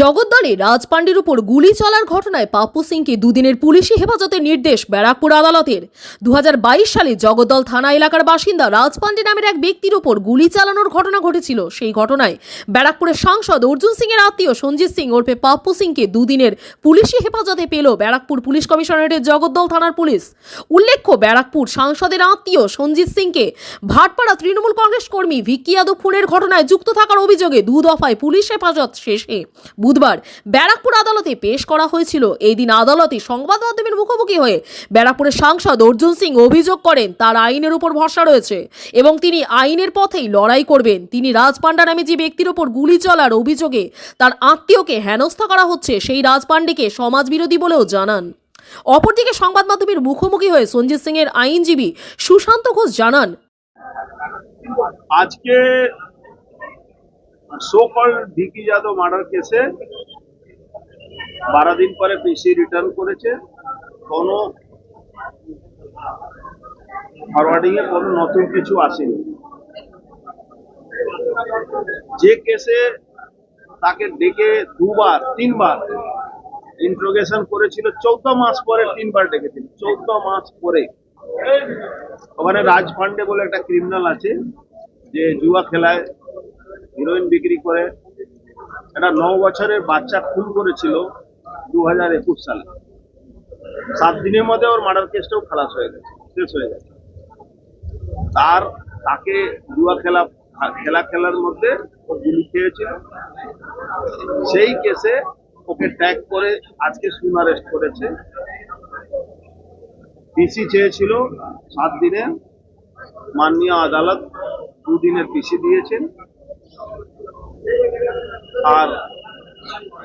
জগদ্দলে রাজপাণ্ডের উপর গুলি চলার ঘটনায় পাপ্পু সিংকে দুদিনের পুলিশি হেফাজতের নির্দেশ ব্যারাকপুর আদালতের। দুহাজার বাইশ সালে জগদ্দল থানা এলাকার বাসিন্দা রাজপাণ্ডে নামের এক ব্যক্তির উপর গুলি চালানোর ঘটনা ঘটেছিল। সেই ঘটনায় ব্যারাকপুরের সাংসদ অর্জুন সিং এর আত্মীয় সঞ্জিত সিং ওরফে পাপ্পু সিংকে দুদিনের পুলিশি হেফাজতে পেল ব্যারাকপুর পুলিশ কমিশনারেটের জগদ্দল থানার পুলিশ। উল্লেখ্য, ব্যারাকপুর সাংসদের আত্মীয় সঞ্জিত সিংকে ভাটপাড়া তৃণমূল কংগ্রেস কর্মী ভিকি যাদব খুনের ঘটনায় যুক্ত থাকার অভিযোগে দু দফায় পুলিশ হেফাজত শেষে। বুধবার ব্যারাকপুর আদালতে পেশ করা হয়েছিল। এই দিন আদালতে সংবাদ মাধ্যমের মুখোমুখি হয়ে ব্যারাকপুরের সাংসদ অর্জুন সিং অভিযোগ করেন, তার আইনের উপর ভরসা রয়েছে এবং তিনি আইনের পথেই লড়াই করবেন। তিনি রাজপান্ডা নামে যে ব্যক্তির উপর গুলি চলার অভিযোগে তার আত্মীয়কে হেনস্থা করা হচ্ছে, সেই রাজপান্ডেকে সমাজবিরোধী বলেও জানান। অপরদিকে সংবাদ মাধ্যমের মুখোমুখি হয়ে সঞ্জিত সিং এর আইনজীবী সুশান্ত ঘোষ জানান, আজকে so called Vicky Yadav murder কেসে বারো দিন পরে পিসি রিটার্ন করেছে। কোনো ফরওয়ার্ডিং এ কোনো নতুন কিছু আসেনি। যে কেসে তাকে ডেকে দুবার, তিনবার ইন্ট্রোগেশন করেছিল, চৌদ্দ মাস পরে তিনবার ডেকেছিল চৌদ্দ মাস পরে। ওখানে রাজ পান্ডে বলে একটা ক্রিমিনাল আছে, যে জুয়া খেলায় হিরোইন বিক্রি করে। একটা ন বছরের বাচ্চা খুন করেছিল দু হাজার একুশ সালে। সাত দিনের মধ্যে ওর মার্ডার কেসটাও খালাস হয়ে গেছে, শেষ হয়ে গেছে। তার, তাকে জুয়া খেলা খেলা খেলার মধ্যে ও গুলি খেয়েছিল। সেই কেসে ওকে ট্যাগ করে আজকে সুন আরেস্ট করেছে। পিসি চেয়েছিল সাত দিনে মাননীয় আদালত দুদিনের পিসি দিয়েছেন। আর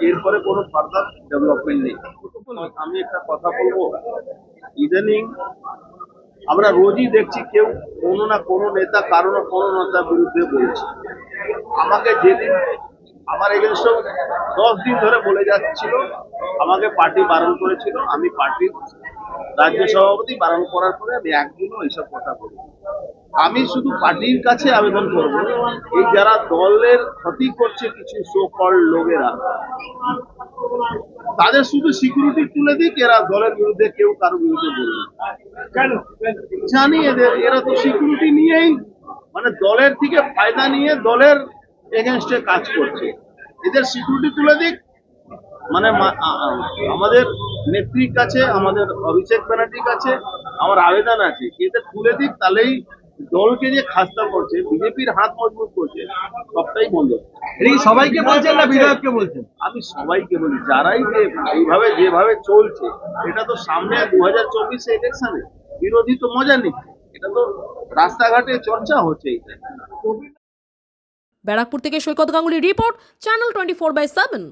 এরপরে কোনো ফার্দার ডেভেলপমেন্ট নেই। আমি একটা কথা বলব। ইদানিং আমরা রোজই দেখছি কেউ কোনো না কোনো নেতা, কারও না কোনো নেতার বিরুদ্ধে বলছে। আমাকে যেদিন আমার এগেনস্ট দশ দিন ধরে বলে যাচ্ছিল, আমাকে পার্টি বারণ করেছিল। আমি পার্টির রাজ্য সভাপতি বারণ করার পরে আমি একদিনও এইসব কথা বলি আমি শুধু পার্টির কাছে আবেদন করব এই যারা দলের ক্ষতি করছে কিছু সো কল লোকেরা তাদের শুধু সিকিউরিটি তুলে দিক এরা দলের বিরুদ্ধে কেউ কারও বিরুদ্ধে বলবে জানি এদের এরা তো সিকিউরিটি নিয়েই মানে দলের থেকে ফায়দা নিয়ে দলের এগেনস্টে কাজ করছে। এদের সিকিউরিটি তুলে দিক মানে আমাদের নেত্রীর কাছে আমাদের অভিষেক ব্যানার্জির কাছে আমার আবেদন আছে। এদের তুলে দিক তাহলেই দলকে যে খাস্তা করছে বিজেপির হাত মজবুত করছে সবটাই বন্ধ। সবাইকে বলছেন না বিধায়ককে বলছেন? আমি সবাইকে বলি যারাই যে এইভাবে যেভাবে চলছে এটা তো সামনে দু হাজার চব্বিশে ইলেকশনে বিরোধী তো মজা নিচ্ছে এটা তো রাস্তাঘাটে চর্চা হচ্ছে এটা ব্যারাকপুর থেকে Saikat Ganguly report channel twenty four by seven.